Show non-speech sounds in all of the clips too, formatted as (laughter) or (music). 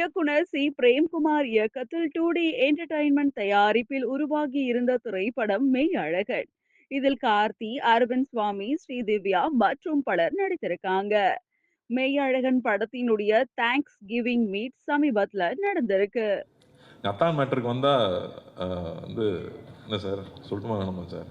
இயக்குனர் சி. பிரேம்குமார் இயக்கத்தில் two D entertainment தயாரிப்பில் உருவாகி இருந்த திரைப்படம் மெய் அழகன் இதில் கார்த்தி அரவிந்த் சுவாமி ஸ்ரீதிவ்யா மற்றும் பலர் நடித்திருக்காங்க. மெய் அழகன் படத்தினுடைய தேங்க்ஸ் கிவிங் மீட் சமீபத்தில் நடந்திருக்கு. அத்தான் மேட்ருக்கு வந்தால் வந்து என்ன சார்? சொல்லட்டுமா வேணுமா சார்?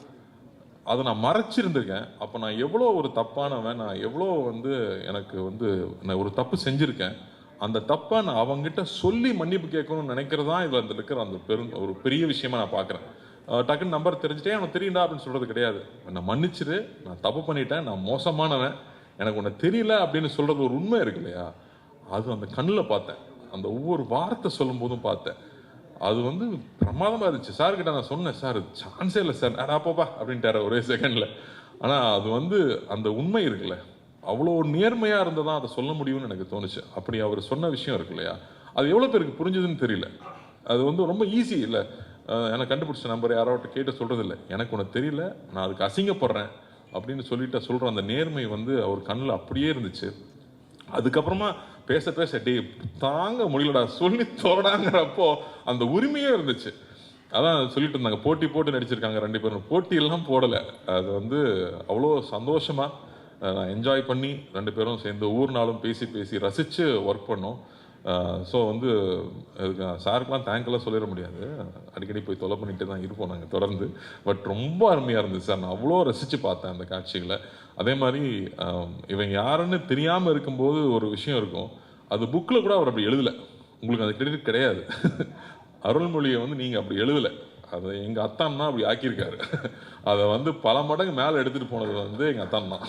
அதை நான் மறைச்சிருந்திருக்கேன். அப்போ நான் எவ்வளோ ஒரு தப்பானவன் நான் எவ்வளோ வந்து எனக்கு வந்து நான் ஒரு தப்பு செஞ்சுருக்கேன். அந்த தப்பை நான் அவங்ககிட்ட சொல்லி மன்னிப்பு கேட்கணும்னு நினைக்கிறது தான் இதில் அந்த இருக்கிற அந்த பெரும் ஒரு பெரிய விஷயமா நான் பார்க்குறேன். டக்குன்னு நம்பர் தெரிஞ்சுட்டே அவனை தெரியுண்டா அப்படின்னு சொல்கிறது கிடையாது. நான் மன்னிச்சிரு. நான் தப்பு பண்ணிட்டேன். நான் மோசமானவன். எனக்கு உன்னை தெரியல அப்படின்னு சொல்கிறது ஒரு உண்மை இருக்கு இல்லையா? அது அந்த கண்ணில் பார்த்தேன். அந்த ஒவ்வொரு வார்த்தை சொல்லும் போதும் பார்த்தேன். அது வந்து பிரமாதமாக இருந்துச்சு. சார் கிட்ட நான் சொன்னேன் சார் சான்ஸே இல்லை சார். நான் போப்பா அப்படின்ட்டாரு ஒரே செகண்டில் ஆனால் அது வந்து அந்த உண்மை இருக்குல்ல. அவ்வளோ நேர்மையாக இருந்ததான் அதை சொல்ல முடியும்னு எனக்கு தோணுச்சு. அப்படி அவர் சொன்ன விஷயம் இருக்கு இல்லையா? அது எவ்வளோ பேருக்கு புரிஞ்சுதுன்னு தெரியல. அது வந்து ரொம்ப ஈஸி இல்லை. எனக்கு கண்டுபிடிச்ச நம்பர் யாரோட்ட கேட்டு சொல்கிறது இல்லை. எனக்கு ஒன்று தெரியல. நான் அதுக்கு அசிங்கப்படுறேன் அப்படின்னு சொல்லிட்டு சொல்கிற அந்த நேர்மை வந்து அவர் கண்ணில் அப்படியே இருந்துச்சு. அதுக்கப்புறமா பேச பேச டே தாங்க முடியலடா சொல்லி தோடாங்கிறப்போ அந்த உரிமையே இருந்துச்சு. அதான் சொல்லிட்டு இருந்தாங்க. போட்டி போட்டு நடிச்சிருக்காங்க ரெண்டு பேரும். போட்டியெல்லாம் போடலை. அது வந்து அவ்வளோ சந்தோஷமாக நான் என்ஜாய் பண்ணி ரெண்டு பேரும் சேர்ந்து ஒவ்வொரு நாளும் பேசி பேசி ரசித்து ஒர்க் பண்ணோம். ஸோ வந்து அதுக்கு சாருக்கெலாம் தேங்க்லாம் சொல்லிட முடியாது. அடிக்கடி போய் தொலை பண்ணிட்டு தான் இருப்போம் நாங்கள் தொடர்ந்து. பட் ரொம்ப அருமையாக இருந்துச்சு சார். நான் அவ்வளோ ரசித்து பார்த்தேன் அந்த காட்சிகளை. அதே மாதிரி இவன் யாருன்னு தெரியாமல் இருக்கும்போது ஒரு விஷயம் இருக்கும். அது புக்கில் கூட அவர் அப்படி எழுதலை. உங்களுக்கு அந்த கிரெடிட் கிடையாது. (laughs) அருள்மொழியை வந்து நீங்கள் அப்படி எழுதலை. அதை எங்கள் அத்தான் தான் அப்படி ஆக்கியிருக்காரு. அதை வந்து பல மடங்கு மேலே எடுத்துகிட்டு போனது வந்து எங்கள் அத்தான் தான்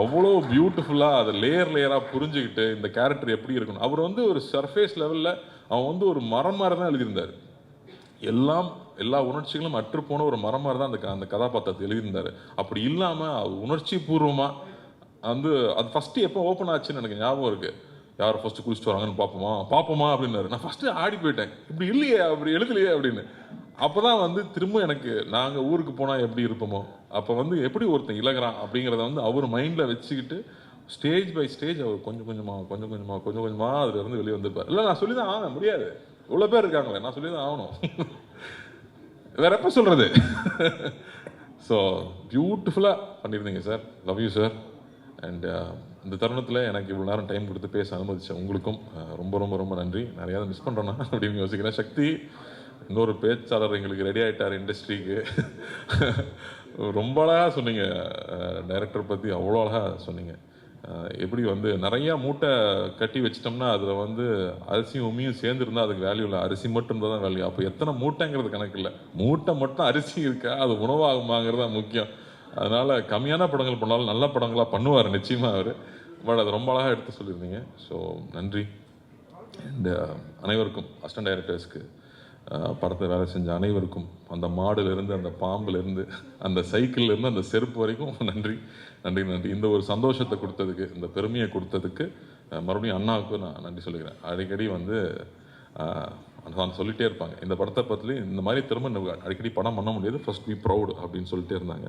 அவ்வளோ பியூட்டிஃபுல்லாக அதை லேயர் லேயராக புரிஞ்சுக்கிட்டு இந்த கேரக்டர் எப்படி இருக்கணும். அவர் வந்து ஒரு சர்ஃபேஸ் லெவலில் அவன் வந்து ஒரு மரம் மாதிரி தான் எழுதியிருந்தார். எல்லாம் எல்லா உணர்ச்சிகளும் அற்றுப்போன ஒரு மரம் மாதிரி தான் அந்த அந்த கதாபாத்திரத்தை எழுதியிருந்தார். அப்படி இல்லாமல் உணர்ச்சி பூர்வமாக வந்து அது ஃபஸ்ட்டு எப்போ ஓப்பன் ஆச்சுன்னு எனக்கு ஞாபகம் இருக்குது யார் ஃபஸ்ட்டு குளிச்சுட்டு வராங்கன்னு பார்ப்போமா பார்ப்போமா அப்படின்னாரு. நான் ஃபஸ்ட்டு ஆடி போயிட்டேன். இப்படி இல்லையே அப்படி எழுதலையே அப்படின்னு. அப்போ தான் வந்து திரும்ப எனக்கு நாங்கள் ஊருக்கு போனால் எப்படி இருப்போமோ அப்போ வந்து எப்படி ஒருத்தன் இழகிறான் அப்படிங்கிறத வந்து அவர் மைண்டில் வச்சுக்கிட்டு ஸ்டேஜ் பை ஸ்டேஜ் அவர் கொஞ்சம் கொஞ்சமாக கொஞ்சம் கொஞ்சமாக கொஞ்சம் கொஞ்சமாக அதில் இருந்து வெளியே வந்திருப்பார். இல்லை நான் சொல்லி தான் ஆக முடியாது. இவ்வளோ பேர் இருக்காங்களே நான் சொல்லி தான் ஆகணும். வேற எப்போ சொல்கிறது ஸோ பியூட்டிஃபுல்லாக பண்ணியிருந்தீங்க sir love you sir and இந்த தருணத்தில் எனக்கு இவ்வளோ நேரம் டைம் கொடுத்து பேச அனுமதிச்ச உங்களுக்கும் ரொம்ப ரொம்ப ரொம்ப நன்றி. நிறையா மிஸ் பண்ணுறோன்னா அப்படின்னு யோசிக்கிறேன். சக்தி இன்னொரு பேச்சாளர் எங்களுக்கு ரெடி ஆகிட்டார் இண்டஸ்ட்ரிக்கு ரொம்ப அழகாக சொன்னீங்க. டைரக்டர் பற்றி அவ்வளோ அழகாக சொன்னீங்க. எப்படி வந்து நிறையா மூட்டை கட்டி வச்சிட்டோம்னா அதில் வந்து அரிசியும் உமியும் சேர்ந்துருந்தா அதுக்கு வேல்யூ இல்லை. அரிசி மட்டும் தான் வேல்யூ அப்போ எத்தனை மூட்டைங்கிறது கணக்கு இல்லை. மூட்டை மட்டும் அரிசி இருக்கா? அது உணவாகுமாங்கிறது தான் முக்கியம். அதனால் கம்மியான படங்கள் பண்ணாலும் நல்ல படங்களாக பண்ணுவார் நிச்சயமாக அவர். பட் அது ரொம்ப அழகாக எடுத்து சொல்லியிருந்தீங்க. ஸோ நன்றி. அண்ட் uh, அனைவருக்கும் அசிஸ்டன்ட் டைரக்டர்ஸ்க்கு படத்தை வேலை செஞ்ச அனைவருக்கும் அந்த மாடுலேருந்து அந்த பாம்புலேருந்து அந்த சைக்கிள்லேருந்து அந்த செருப்பு வரைக்கும் நன்றி. நன்றி நன்றி. இந்த ஒரு சந்தோஷத்தை கொடுத்ததுக்கு இந்த பெருமையை கொடுத்ததுக்கு uh, மறுபடியும் அண்ணாவுக்கும் நான் நன்றி சொல்லிக்கிறேன். அடிக்கடி வந்து uh, நான் சொல்லிகிட்டே இருப்பாங்க. இந்த படத்தை பற்றி இந்த மாதிரி திரும்ப அடிக்கடி படம் பண்ண முடியாது. ஃபர்ஸ்ட் பி ப்ரௌட் அப்படின்னு சொல்லிட்டே இருந்தாங்க.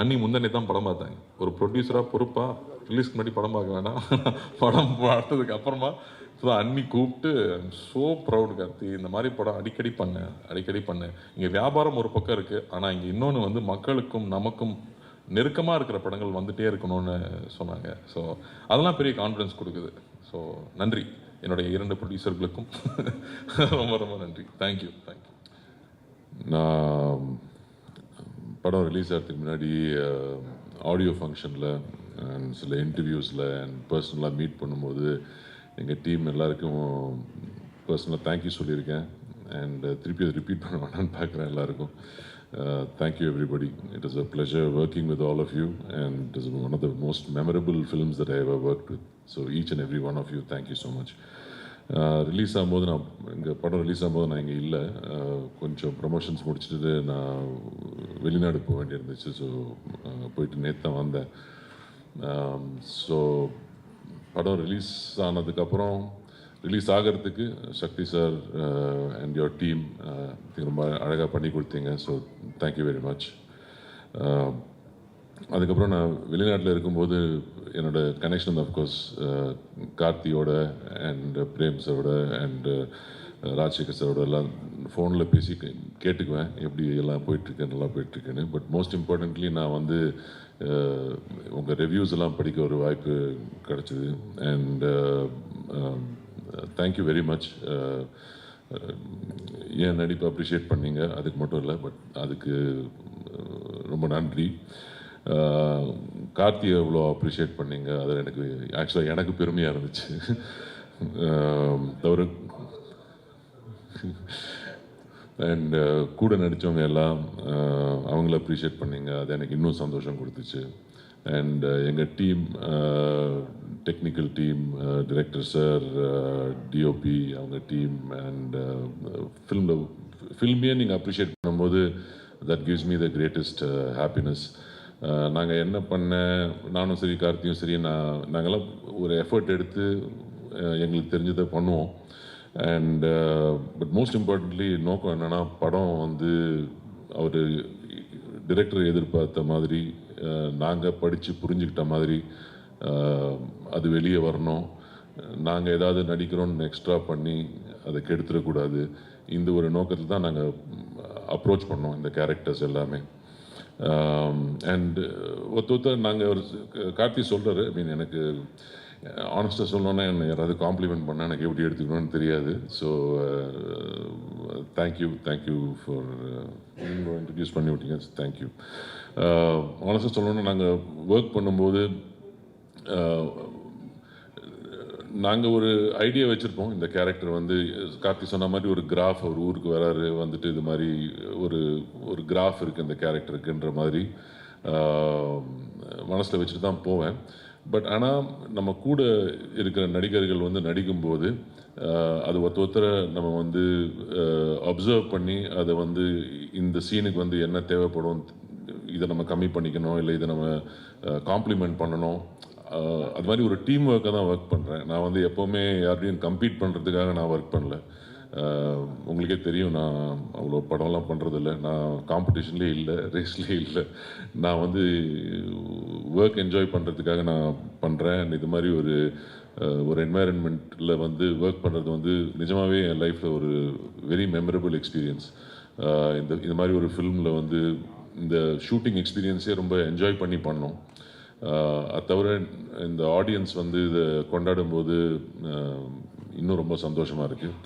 அன்னி முந்தனே தான் படம் பார்த்தாங்க. ஒரு ப்ரொடியூசராக பொறுப்பாக ரிலீஸ்க்கு முன்னாடி படம் பார்க்க வேணாம். (laughs) படம் பார்த்ததுக்கு அப்புறமா ஸோ அன்னி கூப்பிட்டு ஸோ ப்ரௌட் கார்த்தி. இந்த மாதிரி படம் அடிக்கடி பண்ணேன் அடிக்கடி பண்ணேன் இங்கே வியாபாரம் ஒரு பக்கம் இருக்குது ஆனால் இங்கே இன்னொன்று வந்து மக்களுக்கும் நமக்கும் நெருக்கமாக இருக்கிற படங்கள் வந்துகிட்டே இருக்கணும்னு சொன்னாங்க. ஸோ அதெல்லாம் பெரிய கான்ஃபிடன்ஸ் கொடுக்குது. ஸோ நன்றி. என்னுடைய இரண்டு ப்ரொடியூசர்களுக்கும் ரொம்ப ரொம்ப நன்றி. தேங்க்யூ தேங்க்யூ நான் படம் ரிலீஸ் ஆகிறதுக்கு முன்னாடி ஆடியோ ஃபங்க்ஷனில் அண்ட் சில இன்டர்வியூஸில் அண்ட் பர்சனலாக மீட் பண்ணும்போது எங்கள் டீம் எல்லாருக்கும் பர்சனலாக தேங்க்யூ சொல்லியிருக்கேன். அண்ட் uh, திருப்பி அதை ரிப்பீட் பண்ண வேணான்னு பார்க்குறேன் எல்லாருக்கும். Thank you everybody it is a pleasure working with all of you and it is one of the most memorable films that I have work with so each and every one of you thank you so much release ஆகும்போது நான் இங்கே படம் release ஆகும்போது நான் இங்கே இல்லை. Uh, கொஞ்சம் promotions முடிச்சுட்டு நான் வெளிநாடு போக வேண்டியிருந்துச்சு. ஸோ uh, போயிட்டு நேற்று தான் வந்தேன். Um, ஸோ படம் ரிலீஸ் ஆனதுக்கப்புறம் ரிலீஸ் ஆகிறதுக்கு Sakthi sir and your team ரொம்ப அழகாக பண்ணி கொடுத்தீங்க. ஸோ தேங்க்யூ வெரி மச் அதுக்கப்புறம் நான் வெளிநாட்டில் இருக்கும்போது என்னோடய கனெக்ஷன் அஃப்கோர்ஸ் கார்த்தியோட அண்ட் பிரேம் சரோட அண்ட் uh, ராஜசேகர் சரோட எல்லாம் ஃபோனில் பேசி கேட்டுக்குவேன். எப்படி எல்லாம் போயிட்டுருக்கு நல்லா போயிட்டுருக்குன்னு. பட் மோஸ்ட் இம்பார்ட்டன்ட்லி நான் வந்து uh, உங்கள் ரிவ்யூஸ் எல்லாம் படிக்க ஒரு வாய்ப்பு கிடச்சிது. And thank you very much என் நடிப்பை அப்ரிஷியேட் பண்ணீங்க? அதுக்கு மட்டும் இல்லை பட் அதுக்கு uh, ரொம்ப நன்றி. Uh, கார்த்தியை எவ்வளோ அப்ரிஷியேட் பண்ணீங்க? அது எனக்கு ஆக்சுவலாக எனக்கு பெருமையாக இருந்துச்சு. (laughs) Um, தவிர அண்ட் uh, கூட நடித்தவங்க எல்லாம் அவங்கள அப்ரிஷியேட் பண்ணீங்க. அது எனக்கு இன்னும் சந்தோஷம் கொடுத்துச்சு. அண்ட் எங்கள் team technical team director sir DOP அவங்க டீம் அண்ட் ஃபில்மில் ஃபில்மையே நீங்கள் அப்ரிஷியேட் பண்ணும்போது that gives me the greatest happiness நாங்கள் என்ன பண்ண நானும் சரி கார்த்தியும் சரி நான் நாங்கள்லாம் ஒரு எஃபர்ட் எடுத்து uh, எங்களுக்கு தெரிஞ்சதை பண்ணுவோம். அண்ட் பட் மோஸ்ட் இம்பார்ட்டன்ட்லி நோக்கம் என்னென்னா படம் வந்து அவர் டிரெக்டர் எதிர்பார்த்த மாதிரி நாங்கள் படித்து புரிஞ்சுக்கிட்ட மாதிரி அது வெளியே வரணும். நாங்கள் ஏதாவது நடிக்கிறோன்னு எக்ஸ்ட்ரா பண்ணி அதை கெடுத்துடக்கூடாது. இந்த ஒரு நோக்கத்தில் தான் நாங்கள் அப்ரோச் பண்ணோம் இந்த கேரக்டர்ஸ் எல்லாமே. அண்ட் ஒருத்த ஒருத்தர் நாங்கள் ஒரு கார்த்தி சொல்கிறாரு ஐ மீன் எனக்கு ஆனஸ்ட்டாக சொல்லணுன்னா என்னை யாராவது காம்ப்ளிமெண்ட் பண்ணால் எனக்கு எப்படி எடுத்துக்கணும்னு தெரியாது. So thank you thank you for introduce பண்ணி விட்டீங்க தேங்க்யூ மனசை சொல்லணுன்னா நாங்கள் ஒர்க் பண்ணும்போது uh, நாங்கள் ஒரு ஐடியா வச்சுருப்போம். இந்த கேரக்டர் வந்து கார்த்தி சொன்ன மாதிரி ஒரு கிராஃப் அவர் ஊருக்கு வராரு வந்துட்டு இது மாதிரி ஒரு ஒரு கிராஃப் இருக்குது இந்த கேரக்டருக்குன்ற மாதிரி மனசில் வச்சுட்டு தான் போவேன். பட் ஆனால் நம்ம கூட இருக்கிற நடிகர்கள் வந்து நடிக்கும்போது அது ஒருத்த ஒருத்தரை நம்ம வந்து அப்சர்வ் பண்ணி அதை வந்து இந்த சீனுக்கு வந்து என்ன தேவைப்படும் இதை நம்ம கம்மி பண்ணிக்கணும் இல்லை இதை நம்ம காம்ப்ளிமெண்ட் பண்ணணும். அது மாதிரி ஒரு டீம் ஒர்க்காக தான் ஒர்க் பண்ணுறேன் நான் வந்து எப்போவுமே யார்டையும் கம்பீட் பண்ணுறதுக்காக நான் ஒர்க் பண்ணல. உங்களுக்கே தெரியும் நான் அவ்வளோ படம்லாம் பண்ணுறதில்ல நான் காம்படிஷன்லேயே இல்லை ரேஸ்லேயே இல்லை. நான் வந்து ஒர்க் என்ஜாய் பண்ணுறதுக்காக நான் பண்ணுறேன் இது மாதிரி ஒரு ஒரு என்வாயரன்மெண்ட்டில் வந்து ஒர்க் பண்ணுறது வந்து நிஜமாகவே என் லைஃப்பில் ஒரு வெரி மெமரபிள் எக்ஸ்பீரியன்ஸ் இந்த இது மாதிரி ஒரு ஃபிலிமில் வந்து இந்த ஷூட்டிங் எக்ஸ்பீரியன்ஸே ரொம்ப என்ஜாய் பண்ணி பண்ணோம். அது தவிர இந்த ஆடியன்ஸ் வந்து இதை கொண்டாடும் போது இன்னும் ரொம்ப சந்தோஷமாக இருக்குது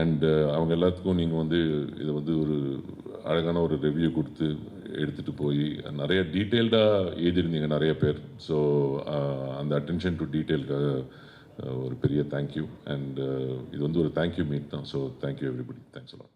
அண்டு அவங்க எல்லாத்துக்கும் நீங்கள் வந்து இதை வந்து ஒரு அழகான ஒரு ரிவ்யூ கொடுத்து எடுத்துகிட்டு போய் நிறைய டீட்டெயில்டாக எழுதியிருந்தீங்க நிறைய பேர். ஸோ அந்த அட்டென்ஷன் டு டீட்டெயிலுக்காக ஒரு பெரிய தேங்க்யூ அண்ட் இது வந்து ஒரு தேங்க்யூ மீட் தான். So thank you everybody thanks a lot